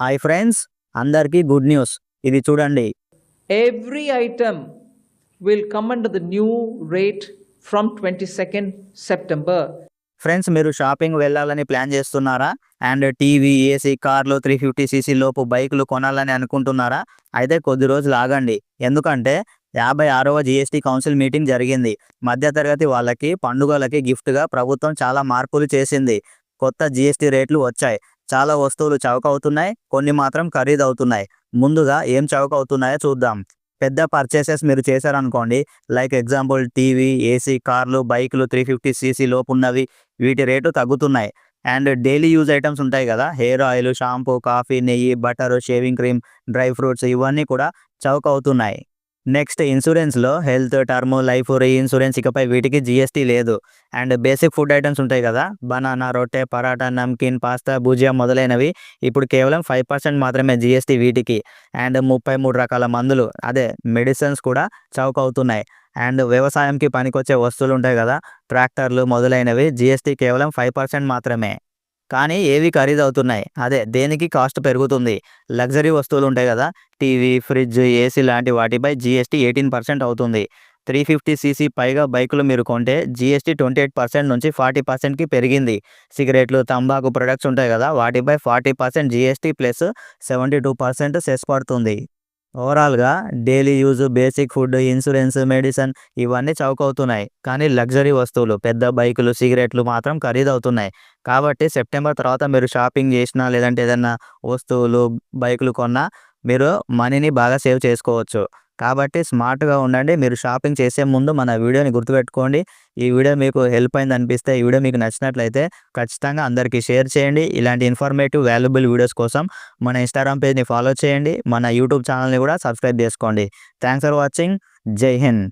Hi friends అందరికీ good news. ఇది చూడండి. Every item will come under the new rate from 22nd September. Friends మీరు shopping వెళ్ళాలని plan చేస్తున్నారా? అండ్ టీవీ ఏసీ కార్లు త్రీ ఫిఫ్టీ సీసీ లోపు బైకులు కొనాలని అనుకుంటున్నారా? అయితే కొద్ది రోజులు ఆగండి. ఎందుకంటే యాభై ఆరవ జిఎస్టీ కౌన్సిల్ మీటింగ్ జరిగింది. మధ్యతరగతి వాళ్ళకి పండుగలకి గిఫ్ట్గా ప్రభుత్వం చాలా మార్పులు చేసింది. కొత్త జిఎస్టీ రేట్లు వచ్చాయి. చాలా వస్తువులు చౌక అవుతున్నాయి కొన్ని మాత్రం ఖరీదు అవుతున్నాయి ముందుగా ఏం చౌక అవుతున్నాయో చూద్దాం. పెద్ద పర్చేసెస్ మీరు చేశారనుకోండి లైక్ ఎగ్జాంపుల్ టీవీ ఏసీ కార్లు బైకులు త్రీ ఫిఫ్టీ సీసీ లోపు ఉన్నవి వీటి రేటు తగ్గుతున్నాయి. అండ్ డైలీ యూజ్ ఐటమ్స్ ఉంటాయి కదా హెయిర్ ఆయిల్ షాంపూ కాఫీ నెయ్యి butter shaving cream dry fruits ఇవన్నీ కూడా చౌక అవుతున్నాయి నెక్స్ట్ ఇన్సూరెన్స్లో health term life re insurance ఇకపై వీటికి జిఎస్టీ లేదు. అండ్ బేసిక్ ఫుడ్ ఐటమ్స్ ఉంటాయి కదా బనానా రొట్టె పరాటా నమ్కిన్ పాస్తా భుజియా మొదలైనవి ఇప్పుడు కేవలం ఫైవ్ పర్సెంట్ మాత్రమే జిఎస్టీ వీటికి. అండ్ ముప్పై మూడు రకాల మందులు అదే మెడిసిన్స్ కూడా చౌక అవుతున్నాయి అండ్ వ్యవసాయంకి పనికొచ్చే వస్తువులు ఉంటాయి కదా ట్రాక్టర్లు మొదలైనవి జిఎస్టీ కేవలం ఫైవ్ పర్సెంట్ మాత్రమే. కానీ ఏవి ఖరీదు అవుతున్నాయి అదే దేనికి కాస్ట్ పెరుగుతుంది? లగ్జరీ వస్తువులు ఉంటాయి కదా టీవీ ఫ్రిడ్జ్ ఏసీ లాంటి వాటిపై జిఎస్టీ ఎయిటీన్ పర్సెంట్ అవుతుంది. త్రీ ఫిఫ్టీ సీసీ పైగా బైకులు మీరు కొంటే జిఎస్టీ ట్వంటీ ఎయిట్ పర్సెంట్ నుంచి ఫార్టీ పర్సెంట్కి పెరిగింది. సిగరెట్లు తంబాకు ప్రొడక్ట్స్ ఉంటాయి కదా వాటిపై forty percent GST plus seventy two percent cess పడుతుంది. ఓవరాల్గా daily use basic food insurance medicine ఇవన్నీ చౌక అవుతున్నాయి కానీ లగ్జరీ వస్తువులు పెద్ద బైకులు సిగరెట్లు మాత్రం ఖరీదవుతున్నాయి. కాబట్టి సెప్టెంబర్ తర్వాత మీరు షాపింగ్ చేసినా లేదంటే ఏదైనా వస్తువులు బైకులు కొన్నా మీరు మనీని బాగా సేవ్ చేసుకోవచ్చు. కాబట్టి స్మార్ట్గా ఉండండి. మీరు షాపింగ్ చేసే ముందు మన వీడియోని గుర్తుపెట్టుకోండి. ఈ వీడియో మీకు హెల్ప్ అయింది అనిపిస్తే ఈ వీడియో మీకు నచ్చినట్లయితే ఖచ్చితంగా అందరికీ షేర్ చేయండి. ఇలాంటి ఇన్ఫర్మేటివ్ వాల్యుబుల్ వీడియోస్ కోసం మన ఇన్స్టాగ్రామ్ పేజ్ని ఫాలో చేయండి. మన యూట్యూబ్ ఛానల్ని కూడా సబ్స్క్రైబ్ చేసుకోండి. Thanks for watching. Jai Hind.